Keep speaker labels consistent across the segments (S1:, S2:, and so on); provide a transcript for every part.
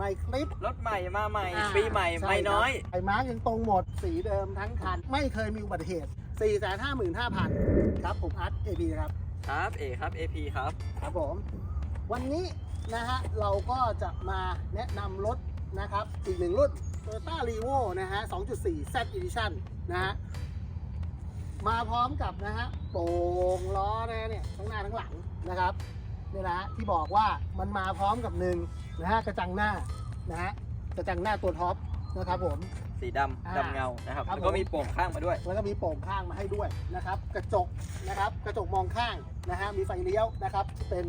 S1: ใหม่คลิป
S2: รถใหม่มาใหม่
S1: อ่า
S2: ปีใหม่
S1: ช่
S2: ไม่น้อย
S1: ครับไอ้มาร์กยังตรงหมดสีเดิมทั้งคัน ไม่เคยมีอุบัติเหตุ 4 5 5 5 0 0 0 ครับ ผมอาร์ตเอบีครับ
S2: ครับ เอครับ AP ครับ
S1: ครับผม วันนี้นะฮะ เราก็จะมาแนะนำรถนะครับ อีกหนึ่งรุ่น Toyota r e v o นะฮะ 2.4 Z Edition นะฮะ มาพร้อมกับนะฮะโป่งล้อนะเนี่ย ทั้งหน้าทั้งหลังนะครับ เนี่ยนะฮะที่บอกว่ามันมาพร้อมกับหนึ่งนะฮะกระจังหน้านะฮะกระจังหน้าตัวท็อปนะครับผม
S2: สีด
S1: อ่าำ
S2: ดำเงานะครับ
S1: ครับ
S2: แล้วก็
S1: ผม
S2: มีโป่งข้างมาด้วย
S1: แล้วก็มีโป่งข้างมาให้ด้วยนะครับ กระจกนะครับกระจกมองข้างนะฮะมีไฟเลี้ยวนะครับเป็น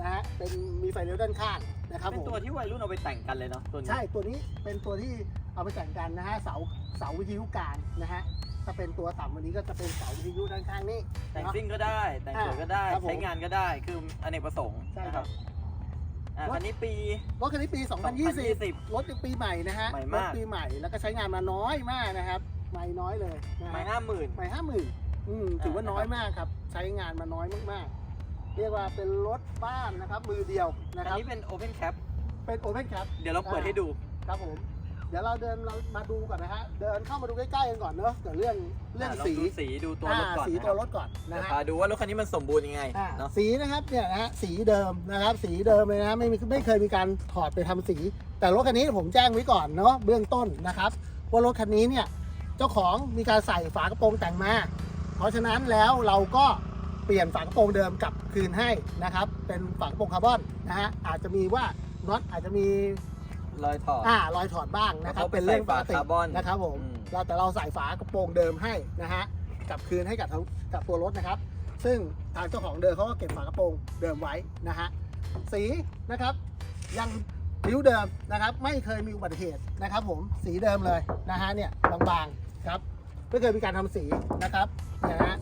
S1: นะฮะเป็นมีไฟเลี้ยวด้านข้างนะครับ
S2: เป็น
S1: ผม
S2: ตัวที่วัยรุ่นเอาไปแต่งกันเลยเนาะตัวนี้
S1: ใช่ตัวนี้เป็นตัวที่ เอาไปแต่งกันนะฮะเสาเสาวิทยุการนะฮะถ้าเป็นตัวต่ำวันนี้ก็จะเป็นเสาวิทยุด้านข้างนี้
S2: แต่ง
S1: เนาะ
S2: ซิ่งก็ได้ แต่งสวยก็ได้
S1: อ่าครับผม
S2: ใช้งานก็ได้ คืออเนกประสงค์
S1: ใช่
S2: นะครับอ่าร
S1: ถ
S2: คันนี้ปี
S1: รถคันนี้ปี 2020
S2: 2020
S1: รถยังปีใหม่นะฮะ
S2: ใหม่
S1: ร
S2: มาก
S1: ถปีใหม่ แล้วก็ใช้งานมาน้อยมากนะครับใหม่น้อยเลยนะ
S2: ไม่
S1: ฮะ
S2: ห้าหมื่น
S1: ใหม่ห้าหมื่นอืมถือว่า
S2: อ่า
S1: น้อยมากครับ ใช้งานมาน้อยมากๆ เรียกว่าเป็นรถบ้านนะครับ มือเดียวนะ
S2: อัน
S1: ครับ
S2: นี้เป็น Open Cap
S1: เป็นโอเพนแคป
S2: เดี๋ยวเราเปิด
S1: อ่า
S2: ให้ดู
S1: ครับผม เดี๋ยวเราเดินเรามาดูก่อนนะฮะ เดินเข้ามาดูใกล้ๆกันก่อนเนอะเกี่ยวเรื่องเรื่องา
S2: ล
S1: สี
S2: ดูสีดูตัวรถก่อน
S1: สี
S2: นะค
S1: ตัว
S2: รับ
S1: รถก่อนนะ
S2: เดี๋ยว
S1: ฮะ
S2: พาดูว่ารถคันนี้มันสมบูรณ์ยังไง
S1: อ่า
S2: เนาะ
S1: สีนะครับเนี่ยนะฮะสีเดิมนะครับ สีเดิมเลยนะไม่มีไม่เคยมีการถอดไปทำสี แต่รถคันนี้ผมแจ้งไว้ก่อนเนาะเบื้องต้นนะครับว่ารถคันนี้เนี่ยเจ้าของมีการใส่ฝากระโปรงแต่งมา เพราะฉะนั้นแล้วเราก็เปลี่ยนฝากระโปรงเดิมกลับคืนให้นะครับ เป็นฝากระโปรงคาร์บอนนะฮะอาจจะมีว่าน็อตอาจจะมี
S2: รอยถอด
S1: อ่ารอยถอดบ้างนะครับ
S2: แล้วก็
S1: เป็นเรื่องปกติ
S2: ใส่ฝาคาร์บอน
S1: นะครับผม
S2: อืม
S1: เราแต่เราใส่ฝากระโปรงเดิมให้นะฮะกลับคืนให้กับทั้งกับตัวรถนะครับ ซึ่งทางเจ้าของเดิมเขาก็เก็บฝากระโปรงเดิมไว้นะฮะสีนะครับ ยังริ้วเดิมนะครับ ไม่เคยมีอุบัติเหตุนะครับ ผมสีเดิมเลยนะฮะเนี่ยบางๆครับไม่เคยมีการทำสีนะครับเนี่ยนะฮะ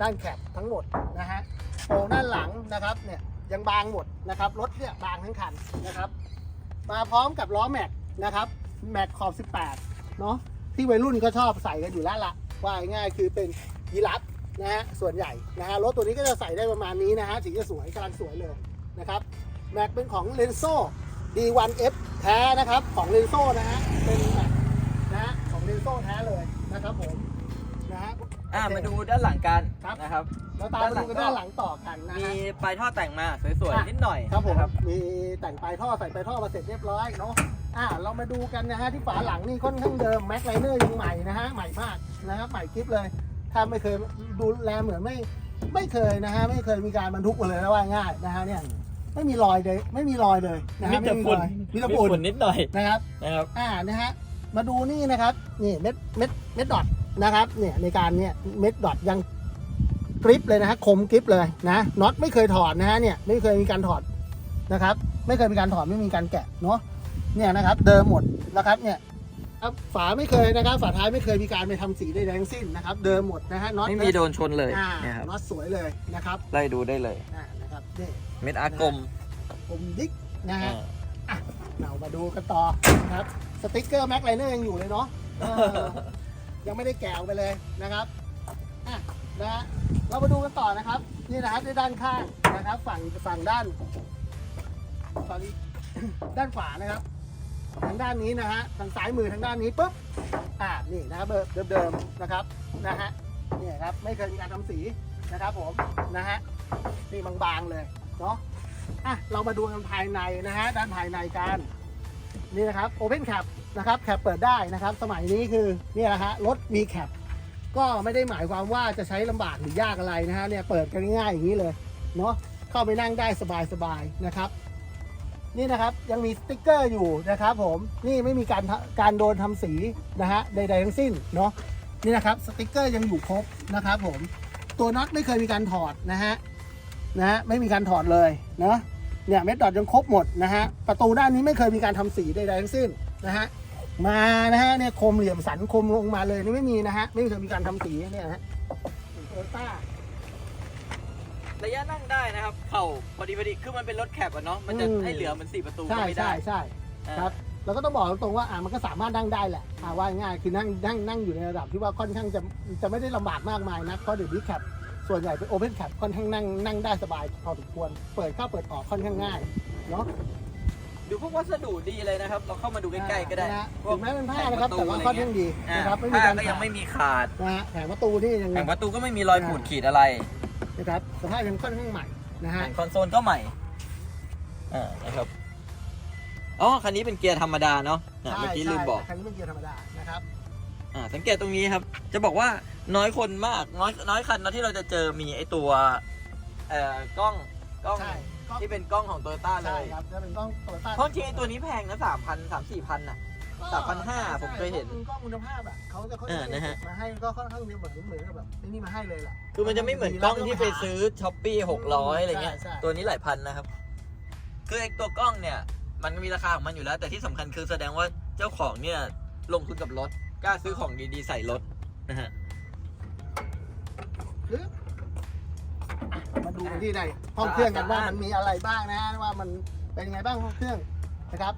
S1: ด้านแคปทั้งหมดนะฮะโป่งด้านหลังนะครับเนี่ยยังบางหมดนะครับรถเนี่ยบางทั้งคันนะครับ มาพร้อมกับล้อแม็กนะครับแม็กขอบ 18 เนาะที่วัยรุ่นก็ชอบใส่กันอยู่แล้วละว่าง่ายคือเป็นยีรับนะฮะส่วนใหญ่นะฮะรถตัวนี้ก็จะใส่ได้ประมาณนี้นะฮะถึงจะสวยกำลังสวยเลยนะครับแม็กเป็นของเลนโซ่ D1F แท้นะครับของเลนโซ่นะฮะเป็นแม็กนะฮะของเลนโซ่แท้เลยนะครับผม
S2: อ่า
S1: โเค
S2: มาดูด้านหลังกัน
S1: ครับ
S2: นะครับ
S1: เราตามมาดูกันด้านหลังต่อกันนะ
S2: มี
S1: ฮะ
S2: ปลายท่อแต่งมาสวย
S1: อะ
S2: ๆนิดหน่อย
S1: ครับผม
S2: นะ
S1: มีแต่งปลายท่อใส่ปลายท่อมาเสร็จเรียบร้อยเนาะ อ่า เรามาดูกันนะฮะที่ฝาหลังนี่ค่อนข้างเดิมแม็กไลเนอร์ยังใหม่นะฮะ ใหม่มากนะครับใหม่กริฟเลย ถ้าไม่เคยดูแลเหมือนไม่ไม่เคยนะฮะไม่เคยมีการบรรทุกมาเลยนะว่าง่ายนะฮะเนี่ยไม่มีรอยเลยไม่มีรอยเลยนะฮะ
S2: มีแต่
S1: ไฝุ่
S2: น
S1: รอยมีแต่
S2: มี
S1: ฝุ่น
S2: ฝุ่นนิดหน่อย
S1: นะครับ
S2: นะครับ
S1: อ่านะฮะมาดูนี่นะครับ นี่เม็ดเม็ดเม็ดดอท นะครับเนี่ยในการเนี่ยเม็ดดอทยังกริปเลยนะฮะคมกริปเลยนะน็อตไม่เคยถอดนะฮะเนี่ยไม่เคยมีการถอดนะครับ ไม่เคยมีการถอดไม่มีการแกะเนาะเนี่ยนะครับเดิมหมดนะครับเนี่ยครับฝาไม่เคยนะครับ ฝาท้ายไม่เคยมีการไปทำสีใดๆทั้งสิ้นนะครับ เดิมหมดนะฮะน็อต
S2: ไม่มีโดนชนเลย
S1: อ่า
S2: เนี่ยครับ
S1: น็อตสวยเลยนะครับ
S2: ไล่ดูได้เลย
S1: อ่านะครับนี่
S2: เม็ดอากลม
S1: ผมดิ๊กนะฮะ
S2: อ่า
S1: เรามาดูกันต่อนะครับสติ๊กเกอร์แม็กไลเนอร์ยังอยู่เลยเนาะเออ ยังไม่ได้แกะออกไปเลยนะครับอะนะฮะเรามาดูกันต่อนะครับ นี่นะครับในด้านข้างนะครับ ฝั่งฝั่งด้านฝั่งด้านขวานะครับ ทางด้านนี้นะฮะทางซ้ายมือทางด้านนี้ปุ๊บอ่านี่นะครับเบอร์เดิมๆนะครับนะฮะนี่ครับไม่เคยมีการทำสีนะครับผมนะฮะนี่บางๆเลยเนาะอะเรามาดูกันภายในนะฮะด้านภายในกันนี่นะครับ Open Cap น นะครับแคปเปิดได้นะครับ สมัยนี้คือเนี่ยนะฮะรถมีแคปก็ไม่ได้หมายความว่าจะใช้ลำบากหรือยากอะไรนะฮะเนี่ยเปิดกันง่ายอย่างนี้เลยเนาะเข้าไปนั่งได้สบายๆนะครับ นี่นะครับยังมีสติ๊กเกอร์อยู่นะครับ ผมนี่ไม่มีการการโดนทำสีนะฮะใดๆทั้งสิ้นเนาะนี่นะครับสติ๊กเกอร์ยังอยู่ครบนะครับผมตัวน็อตไม่เคยมีการถอดนะฮะนะฮะไม่มีการถอดเลยเนาะเนี่ยเม็ดดอทยังครบหมดนะฮะประตูด้านนี้ไม่เคยมีการทำสีใดๆทั้งสิ้นนะฮะ มานะฮะเนี่ยคมเหลี่ยมสันคมลงมาเลยนี่ไม่มีนะฮะไม่เคยมีการทำสีเนี่ยนะฮะโตโยต้า
S2: ระยะนั่งได้นะครับ เข่าพอดีพอดีคือมันเป็นรถแคปอะเนาะมันจะ
S1: อืม
S2: ให้เหลือเหมันสี่ประตูก็
S1: ใช่
S2: ไม่ได้
S1: ใช่ใช่
S2: อ่า
S1: ครับเราก็ต้องบอกตรงๆว่าอ่ามันก็สามารถนั่งได้แหละอ่าว่าง่ายคือนั่งนั่งนั่งอยู่ในระดับที่ว่าค่อนข้างจะจะไม่ได้ลำบากมากมายนะเพราะเดี๋ยวนี้แคปส่วนใหญ่เป็นโอเพนแคปค่อนข้างนั่งนั่งได้สบายพอสมควร เปิดเข้าเปิดออกค่อนข้างง่ายเนาะ
S2: ดูพวกวัสดุดีเลยนะครับ เราเข้ามาดูใกล้ๆก็ได้
S1: นะฮะ
S2: พว
S1: ถึงแม้เป็นผ้านะครับ
S2: ผ
S1: แต่
S2: งป
S1: ว่า
S2: ระ
S1: ค่อน
S2: เงี้
S1: ข้างดี
S2: อ่า
S1: นะครับไม่มี
S2: ผ้า
S1: การ
S2: ก็ยังไม่มีขาด
S1: นะฮะแผงประตูนี่ยัง
S2: แผงประตูก็ไม่มีรอยขูดขีดอะไร
S1: นะครับสภาพยังค่อนข้างใหม่นะฮะ
S2: แผงคอนโซลก็ใหม่อ่านะครับอ๋อคันนี้เป็นเกียร์ธรรมดาเนาะอะเมื่อกี้ลืมบอก
S1: คันนี้เป็นเกียร์ธรรมดานะครับ
S2: อ่าสังเกตตรงนี้ครับ จะบอกว่าน้อยคนมากน้อยน้อยคันนะที่เราจะเจอมีไอตัวเอ่อกล้องกล้อง
S1: ใช่ก็
S2: ที่เป็นกล้องของโตโยต้าเล
S1: ใช่
S2: ย
S1: ครับจะเป็นกล้องโตโยต้า
S2: เพราะจริงๆไอ้ตัวนี้แพงนะสามพันสามสี่พันอะ3,500ผมเคยเห็น
S1: กล้องคุณภาพอะเขาจะเขา
S2: เอ
S1: จะ
S2: อนะฮะ
S1: มาให้ก็ค่อนข้างเหมือนเหมือนกับแบบไอ้นี่มาให้เลยแหละ
S2: คือมันจะไม่เหมือนกล้องที่ไปซื้อช้อปปี้หกร้อยอะไรเงี้ย
S1: ใช่ใช่
S2: ตัวนี้หลายพันนะครับ คือไอ้ตัวกล้องเนี่ย มันมีราคาของมันอยู่แล้ว แต่ที่สำคัญคือแสดงว่าเจ้าของเนี่ย ลงทุนกับรถกล้าซื้อของดีๆใส่รถนะฮะ
S1: หรืออะมาดู กันที่ในห้องเครื่องกันว่ามันมีอะไรบ้างนะว่ามันเป็นยังไงบ้างห้องเครื่องนะครับ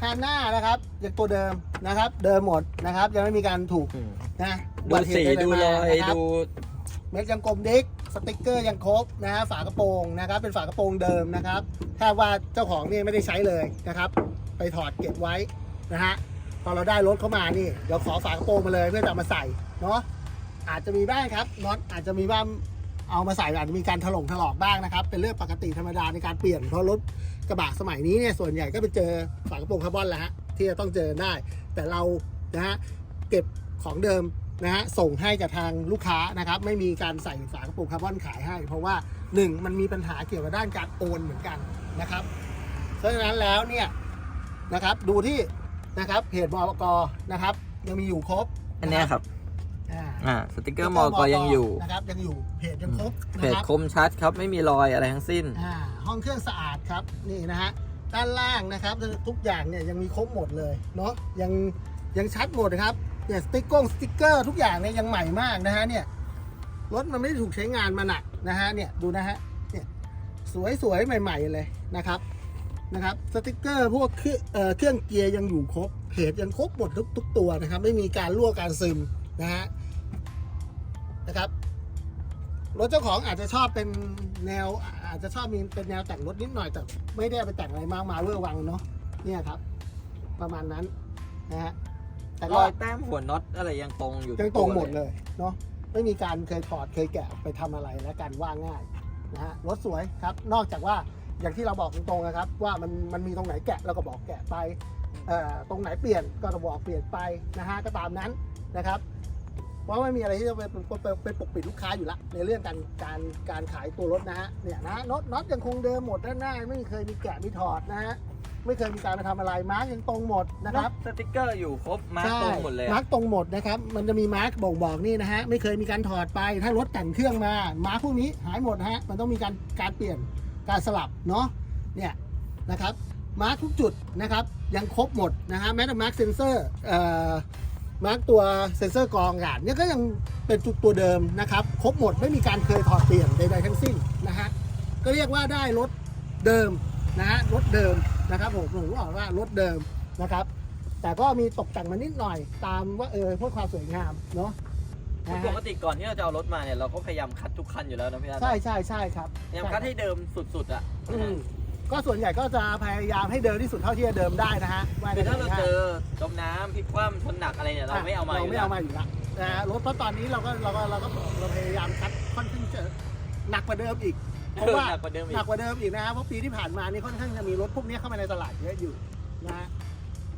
S1: คานหน้านะครับยังตัวเดิมนะครับ เดิมหมดนะครับ ยังไม่มีการถูกนะ
S2: ดูสี
S1: อุบัติเหตุ
S2: ดู
S1: ใๆ
S2: ร
S1: มา
S2: อย
S1: นะครับ
S2: ดู
S1: เม็ดยังกลมดิกสติกเกอร์ยังครบนะฮะฝากระโปรงนะครับ เป็นฝากระโปรงเดิมนะครับถ้าว่าเจ้าของเนี่ยไม่ได้ใช้เลยนะครับ ไปถอดเก็บไว้นะฮะตอนเราได้รถเข้ามานี่เดี๋ยวขอฝากระโปรงมาเลยเพื่อจะเอามาใส่เนาะอาจจะมีบ้างครับน็อตอาจจะมีบ้าง เอามาใส่อาจจะมีการถลงถลอกบ้างนะครับ เป็นเรื่องปกติธรรมดาในการเปลี่ยนเพราะรถกระบะสมัยนี้เนี่ยส่วนใหญ่ก็ไปเจอฝากระโปรงคาร์บอนแหละฮะที่จะต้องเจอได้ แต่เรานะฮะเก็บของเดิมนะฮะส่งให้กับทางลูกค้านะครับ ไม่มีการใส่ฝากระโปรงคาร์บอนขายให้ เพราะว่าหนึ่งมันมีปัญหาเกี่ยวกับด้านการโอนเหมือนกันนะครับเพราะฉะนั้นแล้วเนี่ยนะครับดูที่นะครับเพจบกนะครับ ยังมีอยู่ครบ
S2: อันนี้ครับ
S1: อ่า
S2: อ่าสติกเกอร์มอกยังอยู่
S1: นะครับยังอยู่เพจยังครบ
S2: เพ
S1: นะ
S2: จ
S1: ครับ
S2: คมชัดครับไม่มีรอยอะไรทั้งสิ้น
S1: อ่าห้องเครื่องสะอาดครับนี่นะฮะด้านล่างนะครับทุกอย่างเนี่ยยังมีครบหมดเลยเนาะยังยังชัดหมดนะครับเนี่ยสติ๊กกงสติ๊กเกอร์ทุกอย่างเนี่ยยังใหม่มากนะฮะเนี่ยรถมันไม่ได้ถูกใช้งานมาหนักนะฮะเนี่ยดูนะฮะเนี่ยสวยๆใหม่ ๆเลยนะครับนะครับสติ๊กเกอร์พวกเครื่องเอ่อเครื่องเกียร์ยังอยู่ครบเพจยังครบหมดทุกทุกตัวนะครับ ไม่มีการรั่วการซึมนะฮะ นะครับ รถเจ้าของอาจจะชอบเป็นแนว อาจจะชอบมีเป็นแนวแต่งรถนิดหน่อยแต่ไม่ได้เอาไปแต่งอะไรมากมายเวอร์วังเนาะเนี่ยครับ ประมาณนั้นนะฮะแต่
S2: ร
S1: ก็
S2: อยแต้มหัวน็อตอะไรยังตรงอยู่
S1: ยังตรงหมดเลยเนาะไม่มีการเคยถอดเคยแกะไปทำอะไรและกันว่าง่ายนะฮะรถสวยครับ นอกจากว่าอย่างที่เราบอกตรงๆนะครับ ว่ามันมันมีตรงไหนแกะเราก็บอกแกะไปเอ่อตรงไหนเปลี่ยนก็จะบอกเปลี่ยนไปนะฮะก็ตามนั้นนะครับเพ ราะไม่มีอะไรที่จะไปไปไปไปปกปิดลูกค้าอยู่ละในเรื่องการการการขายตัวรถนะฮะเนี่ยนะน็อตน็อตยังคงเดิมหมดด้านหน้าไม่เคยมีแกะมีถอดนะฮะไม่เคยมีการไปทำอะไรมาร์กยังตรงหมดนะ
S2: นะ
S1: ค
S2: ค
S1: รั
S2: รับบสติกเกอร์อยู่ครบมาร์คตรงหมดเลย
S1: มา
S2: อะ
S1: ร์กตรงหมดนะครับมันจะมีมาร์กบ่งบอกนี่นะฮะไม่เคยมีการถอดไปถ้ารถแต่งเครื่องมามาร์กพวกนี้หายหมดนะฮะมันต้องมีการการเปลี่ยนการสลับเนาะเนี่ยนะครับมาร์กทุกจุดนะครับยังครบหมดนะฮะแม้แต่มาร์กเซนเซอร์เอ่อ มาร์กตัวเซนเซอร์กรองอากาศเนี่ยก็ยังเป็นจุดตัวเดิมนะครับ ครบหมดไม่มีการเคยถอดเปลี่ยนใดๆทั้งสิ้นนะฮะก็เรียกว่าได้รถเดิมนะฮะรถเดิมนะครับผมผมบอกว่ารถเดิมนะครับ แต่ก็มีตกแต่งมานิดหน่อยตามว่าเออเพื่อความสวยงามเนาะนะ
S2: ป
S1: ฮะ
S2: กติก่อนที่เราจะเอารถมาเนี่ยเราก็พยายามคัดทุกคันอยู่แล้วนะพี่อาร์ต
S1: ใช่ใช่ใช่ครับ
S2: พยายามคัดให้เดิมสุดๆอะ
S1: อืม ก็ส่วนใหญ่ก็จะพยายามให้เดิมที่สุดเท่าที่จะเดิมได้นะฮะว่
S2: คือถ้าเรา
S1: ง่ยๆ
S2: เจอจมน้ำพลิกคว่ำชนหนักอะไรเนี่ยเราไม่เอามา
S1: เรา
S2: อยู่
S1: ไม่
S2: แล้ว
S1: เอามาอยู่ละนะฮะรถเพราะตอนนี้เราก็เราก็เราก็เราพยายามคัดค่อนข้างจะหนักกว่าเดิมอีก เพราะว่า
S2: หนักกว่าเดิมอี
S1: หนั
S2: ก
S1: กกว่าเดิมอีกนะฮะเพราะปีที่ผ่านมานี่ค่อนข้างจะมีรถพวกนี้เข้ามาในตลาดเยอะอยู่นะฮะ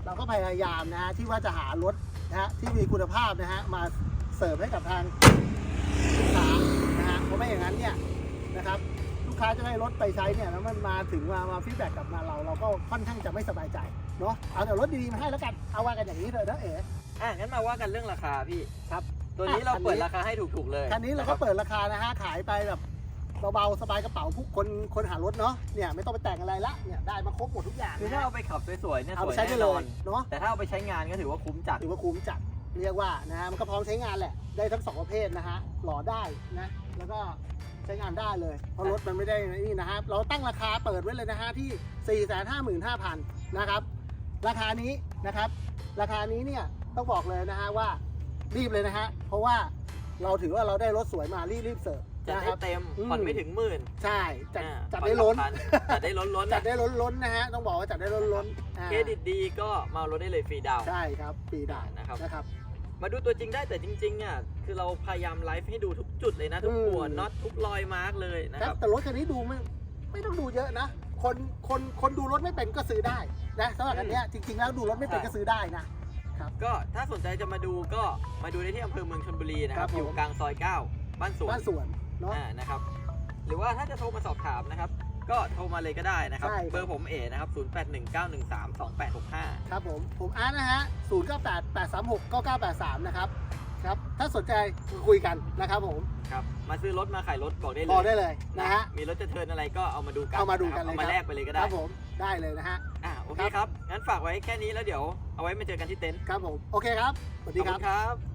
S1: เราก็พยายามนะฮะที่ว่าจะหารถนะฮะที่มีคุณภาพนะฮะมาเสิร์ฟให้กับทางลูกค้านะฮะเพราะไม่อย่างนั้นเนี่ยนะครับลูก ค้าจะได้รถไปใช้เนี่ยแล้วมันมาถึงมามาฟีดแบ็กกลับมาเราเราก็ค่อนข้างจะไม่สบายใจเนาะเอาแต่รถดีๆมาให้แล้วกันเอาว่ากันอย่างนี้เถอะนะเอ๋
S2: อะงั้นมาว่ากันเรื่องราคาพี่
S1: ครับ
S2: ตัวนี้
S1: อะ
S2: เรา
S1: คันนี้
S2: เปิดราคาให้ถูกๆเลย
S1: คันนี้เราก็เปิดราคานะฮะขายไปแบบเบาๆสบายกระเป๋าผู้คนคนหารถเนาะเนี่ยไม่ต้องไปแต่งอะไรละเนี่ยได้มาครบหมดทุกอย่าง
S2: คือ
S1: นะ
S2: ถ้า
S1: ฮะ
S2: เอาไปขับสวยๆเนี่ย
S1: เอา
S2: ส
S1: ไป
S2: วย
S1: ใช้ได้
S2: แน่
S1: เล
S2: นอน
S1: ยเนาะ
S2: แต่ถ้าเอาไปใช้งานก็ถือว่าคุ้มจัด
S1: ถือว่าคุ้มจัดเรียกว่านะฮะมันก็พร้อมใช้งานแหละได้ทั้งสองประเภทนะฮะหล่อได้นะแล้วก็ ใช้งานได้เลยเพราะรถมันไม่ได้นี่นะฮะเราตั้งราคาเปิดไว้เลยนะฮะที่ 4 5 5 5 0 0 0 นะครับ ราคานี้นะครับ ราคานี้เนี่ยต้องบอกเลยนะฮะว่ารีบเลยนะฮะเพราะว่าเราถือว่าเราได้รถสวยมารีบรีบเสิร์ฟ
S2: จัด
S1: นะค
S2: ได้
S1: รับ
S2: เต็ม
S1: อืม
S2: ผ่อนไม่ถึงหมื่น
S1: ใช่จัด
S2: อ่า
S1: จัดได้ล้น
S2: ผ่อหกพัจัดได้ล้นล้นๆ
S1: จั
S2: นะ
S1: ดได้ล้นล้นๆนะฮะต้องบอกว่าจัดได้ล้นล้นๆอ่า
S2: เครดิตดีก็มาเอารถได้เลยฟรีดาวน์
S1: ใช่ครับปีด่าน
S2: นะครับ
S1: นะครับ
S2: มาดูตัวจริงได้แต่จริงๆอะคือเราพยายามไลฟ์ให้ดูทุกจุดเลยนะ ทุก
S1: อืม
S2: หัวน็อตทุกรอยมาร์กเลยนะ
S1: ค
S2: ค
S1: รั
S2: รั
S1: บบแต่รถคันนี้ดูไม่ไม่ต้องดูเยอะนะ คนคนคนดูรถไม่เป็นก็ซื้อได้นะสำหรับอันเนี้ยจริง ๆ แล้วดูรถไม่เป็นก็ซื้อได้นะ
S2: ก็ถ้าสนใจจะมาดูก็มาดูได้ที่อำเภอเมืองชลบุรีนะครับ
S1: ครับผม
S2: อยู่กลางซอย 9 บ้านสวน
S1: บ้านสวนเนาะ
S2: อ่านะครับ หรือว่าถ้าจะโทรมาสอบถามนะครับ ก็โทรมาเลยก็ได้นะครับ
S1: ใช่ครับ
S2: เบอร์ผมเอนะครับ 0819132865
S1: ครับผมผมอาร์ตนะฮะ0 9 8 8 3 6 9 9 8 3 นะครับครับถ้าสนใจคุยกันนะครับผม
S2: ครับ มาซื้อรถมาขายรถบอกได้เลย
S1: พอได้เลยนะฮะ
S2: มีรถจะเทิร์นอะไรก็เอามาดูกัน
S1: เอามาดูกัน
S2: ครับ
S1: เลย
S2: เอามา
S1: ครับ
S2: แลกไปเลยก็
S1: ค
S2: ได้
S1: รับผมได้เลยนะฮะ
S2: อ่าโอเค
S1: ครับ
S2: ครับงั้นฝากไว้แค่นี้แล้วเดี๋ยวเอาไว้มาเจอกันที่เต็นท์
S1: ครับผม โอเคครับ สวัส
S2: ข
S1: ดี
S2: อบ
S1: ค
S2: คุ
S1: รับ
S2: ณครับ